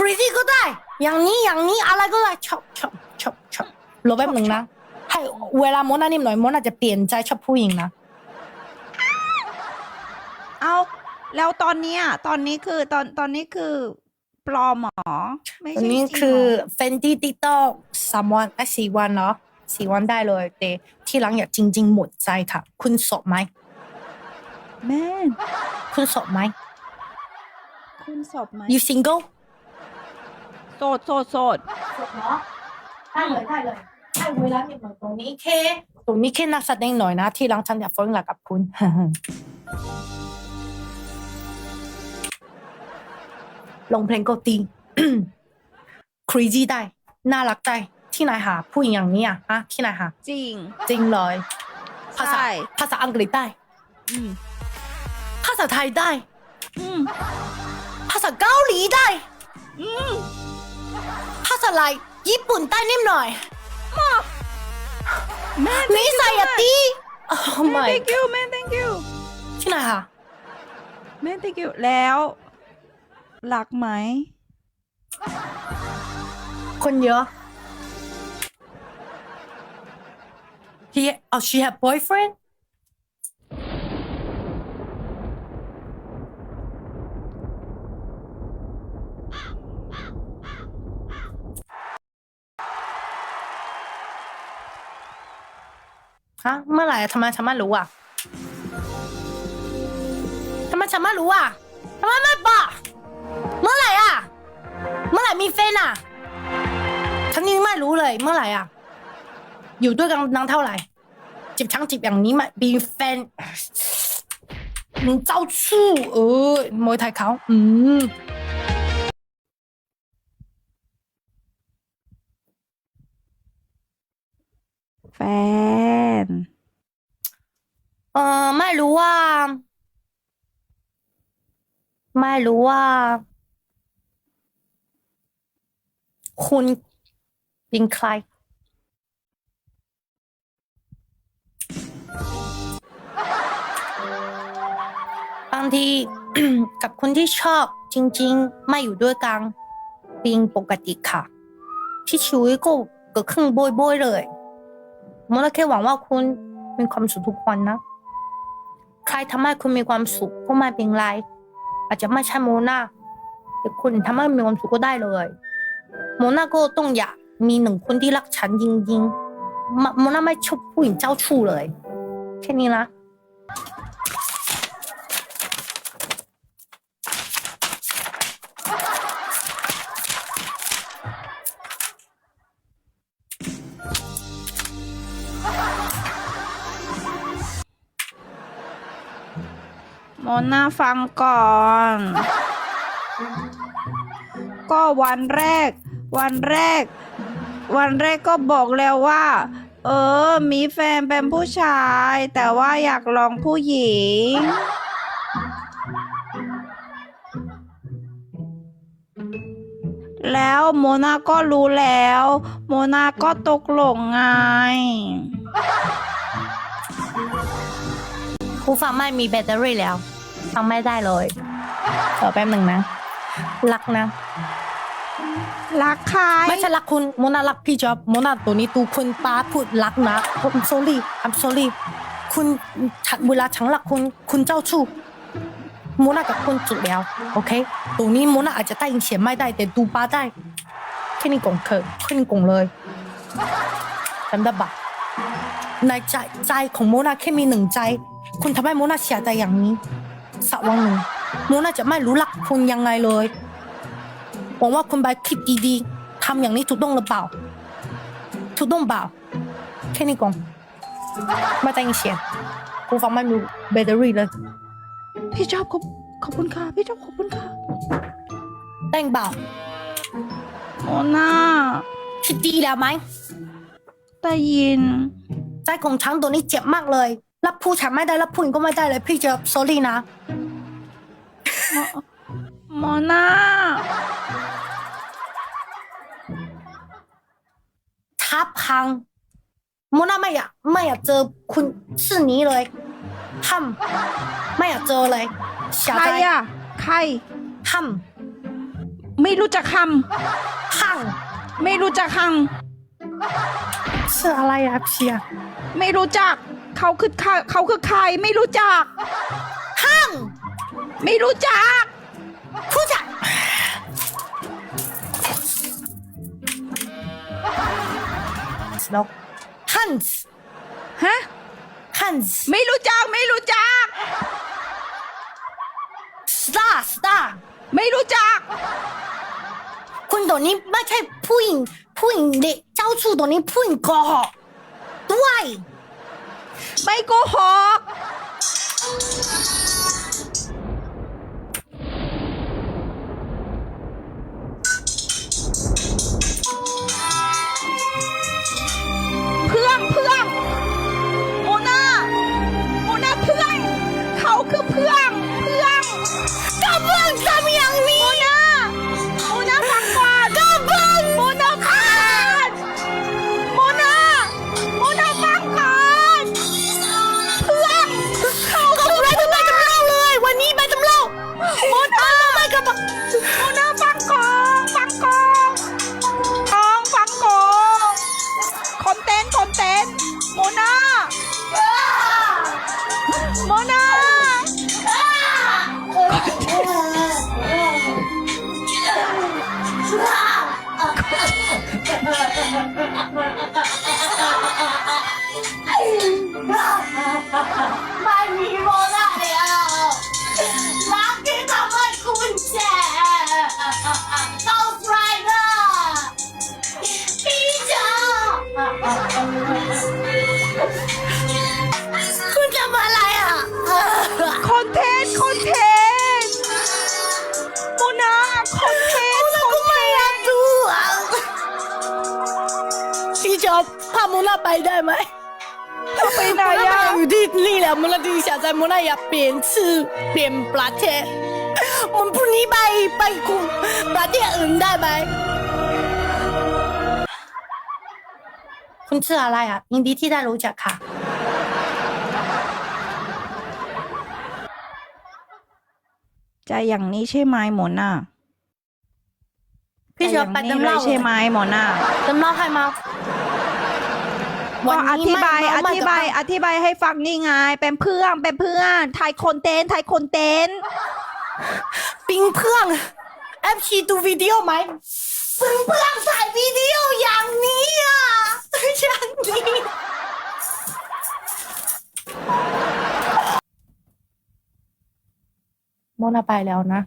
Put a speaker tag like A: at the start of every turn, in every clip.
A: crazy ก็ได้ อย่างนี้อย่างนี้อะไรก็ได้ชอบชอบชอบชอบรอแป๊บหนึ่งนะให้เวลาโมนานิ่มหน่อยโมนาจะเปลี่ยนใจชอบผู้หญิงนะ
B: เอาแล้วตอนเนี้ยตอนนี้คือตอนตอนนี้คือปลอมเหรอไม่
A: อัน
B: ใช่
A: นี้
B: จริง
A: คือ
B: เหรอ
A: Fendi TikTok สามวันอะสี่วันเนาะสี่วันได้เลยแต่ที่หลังอยากจริง ๆ หมดใจค่ะ คุณโสดไหม
B: แม่น
A: คุณโสดไหม
B: คุณสอบไหม
A: you single
B: โสดโสดโสด
A: โสดเนาะได้เลยได้เลยให้เวลานิดหน่อยตรงนี้แค่ตรงนี้แค่นักแสดงหน่อยนะ ที่หลังฉันอยากฟ้องหลักกับคุณ ลงเพลงก็ตี crazy ได้ น่ารักได้ ที่ไหนหาผู้หญิงอย่างนี้อะฮะที่ไหนหา
B: จริง
A: จริงเลย ภาษา
B: ใช่
A: ภาษาอังกฤษได้
B: อืม
A: ภาษาไทยได้
B: อืม
A: ภาษาเกาหลีได้
B: อืม
A: ภาษา อะไร ญี่ปุ่นได้นิดหน่อย
B: แม่
A: นิสัยอะตี oh
B: แม่
A: my
B: thank you แม่ thank you
A: ที่ไหนคะ
B: แม่ thank you แล้วรักไหม
A: คนเยอะ he oh she have boyfriend ฮะเมื่อไหร่ทำไมฉันไม่รู้อะทำไมฉันไม่รู้อะทำไมไม่บอกเมื่อไหร่อะ เมื่อไหร่มีแฟนอะฉันยังไม่รู้เลยเมื่อไหร่อะ อยู่ด้วยกันนานเท่าไหร่จีบช้างจีบอย่างนี้มามีแฟนมึงเจ้าชู้เออมวยไทยเขา อืม
B: น
A: เออไม่รู้ว่า ไม่รู้ว่า คุณเป็นใคร บางที กับคนที่ชอบจริง ๆ ไม่อยู่ด้วยกันเป็นปกติค่ะที่ชีวิตก็เกิดขึ้นบ่อยๆเลย มดแค่หวังว่าคุณมีความสุขทุกวันนะ ใครทำให้คุณมีความสุขก็ไม่เป็นไร อาจจะไม่ใช่โมนาแต่คุณทำให้มีความสุขก็ได้เลย โมนาก็ต้องอยากมีหนึ่งคนที่รักฉันจริงๆมโมนาไม่ชอบผู้หญิงเจ้าชู้เลย แค่นี้นะ
B: โมนาฟังก่อน ก็วันแรก วันแรก วันแรกก็บอกแล้วว่า เออ มีแฟนเป็นผู้ชาย แต่ว่าอยากลองผู้หญิง แล้วโมนาก็รู้แล้ว โมนาก็ตกลงไง
A: ผู้ฟังไม่มีแบตเตอรี่แล้ว ฟังไม่ได้เลยขอแป๊บหนึ่งนะ รักนะ
B: รักใคร
A: ไม่ใช่รักคุณโมนารักพี่จ๊อบโมนาตัวนี้ตูคุณป้าพูดรักนะผม sorry I'm sorry คุณฉันเวลาฉันรักคุณคุณเจ้าชู้โมนากับคุณจุดแล้วโอเคตัวนี้โมนาอาจจะได้ยินเสียงไม่ได้แต่ดูป้าได้แค่นี้ก่อนเถอะแค่นี้ก่อนเลยจำได้ปะในใจใจของโมนาแค่มีหนึ่งใจ คุณทำให้โมนาเสียใจอย่างนี้ สักวันหนึ่งโมนาจะไม่รู้รักคุณยังไงเลยหวังว่าคุณใบคิดดีๆทำอย่างนี้ถูกต้องหรือเปล่าถูกต้องเปล่าแค่นี้ก่อนไม่ได้ยินเสียงกูฟังไม่รู้แบตเตอรี่เลย
B: พี่ชอบขอบขอบคุณค่ะ พี่ชอบขอบคุณค่ะ
A: ได้ยินเปล่า
B: โอ้น่า
A: คิดดีแล้วไหม
B: ได้ยิน
A: ใจของช้างตัวนี้เจ็บมากเลย รับผู้ชายไม่ได้รับผู้หญิงก็ไม่ได้เลย พี่จะ sorry นะ
B: โมนา
A: ทับพังโมนาไม่อยากไม่อยากเจอคุณชื่อนี้เลยห้ามไม่อยากเจอเลยเสีย
B: ใคร
A: ใจ
B: อะใคร
A: ห้าม
B: ไม่
A: ไม่รู้จักค
B: ห้างำ
A: ไม่รู้จักค
B: ชื่ออะไรอะพี่อะำ
A: ไม่รู้จัก เขาคือใครเขาคือใครไม่รู้จัก
B: ห้าง
A: ไม่รู้จัก
B: ผู้จัดแล้ว Hans
A: ฮะ
B: Hans
A: ไม่รู้จักไม่รู้จัก
B: Star Star
A: ไม่รู้จัก
B: คุณตัวนี้ไม่ใช่ผู้หญิงผู้หญิงเด็กเจ้าชู้ตัวนี้ผู้หญิงโกหกด้วย
A: ไม่โกหก พี่
B: จอบพาโมนาไปได้ไหม
A: ไปไหน
B: โมนา
A: อะ
B: อยู่ที่นี่แหละโมนาที่想在โมนาอยากเปลี่ยนชื่อเปลี่ยนประเทศมันพรุ่งนี้ไปไปกูประเทศอื่นได้ไหมคุณชื่ออะไรอะยินดีที่ได้รู้จักค่ะ
A: ใจอย่างนี้ใช่ไหมโมนา
B: พี่จะไป
A: ใจอย่ง
B: ดำ
A: นี้เล
B: เล่าย
A: ใช่ไหมโมนา
B: ดำเล่าให้มา
A: ก็อธิบาย
B: วันนี้
A: อ
B: ไม่
A: ธิบาย
B: ไม่
A: อธิบายให้ฟังนี่ไง เป็นเพื่อนเป็นเพื่อนถ่ายคอนเทนต์ถ่ายคอนเทนต์
B: ปิงเพื่อนแอปชีดูวิดีโอไหมปิงเพื่อนถ่ายวิดีโออย่างนี้อะอย่างนี้โมนาไปแล้วนะ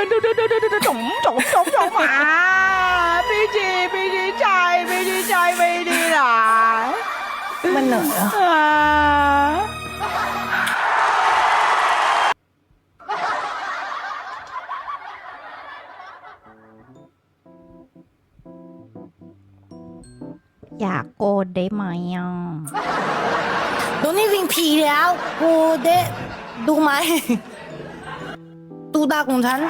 A: โมนาจงจงจงจงจงอ่าพี่จีพี่จี
B: ใจไม่ดีใจไม่ดีหรอ
A: มันเหนื่อยเหรอ
B: อ่า
C: อยากโกนได้ไหมอะ
A: ตรงนี้วิ่งผีแล้วโอ้เดะดูไหม ดูตาของฉัน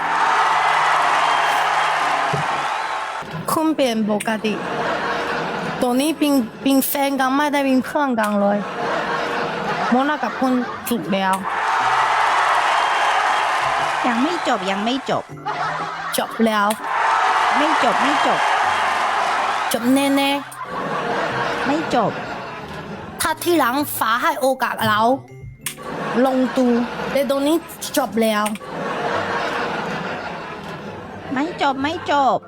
A: คุณเปลี่ยนปกติตรงนี้เป็นเป็นแฟนกันไม่ได้เป็นเพื่อนกันเลยโมนากับคุณจุดแล้ว
C: ยังไม่จบยังไม่จบ
A: จบแล้ว
C: ไม่จบไม่จบ
A: จบแน่
C: ไม่จบ
A: ๆถ้าที่หลังฟ้าให้โอกาสเรา ลงตูแต่ตรงนี้จบแล้ว
C: ไม่จบไม่จบ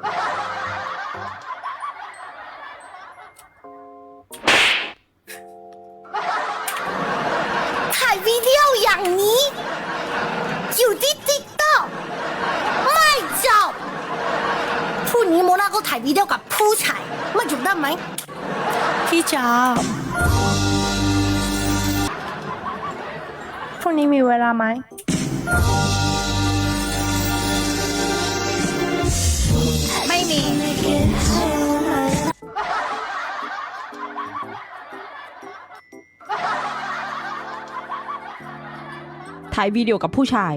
A: ถ่ายวิดีโออย่างนี้ อยู่ที่ติ๊กต็อกไม่จบพรุ่งนี้โมนาก็ถ่ายวิดีโอกับผู้ชายมันจบได้ไหมพี่จ๋าพรุ่งนี้มีเวลาไหม
C: ไม่มี
B: ถ่ายวิดีโอกับผู้ชาย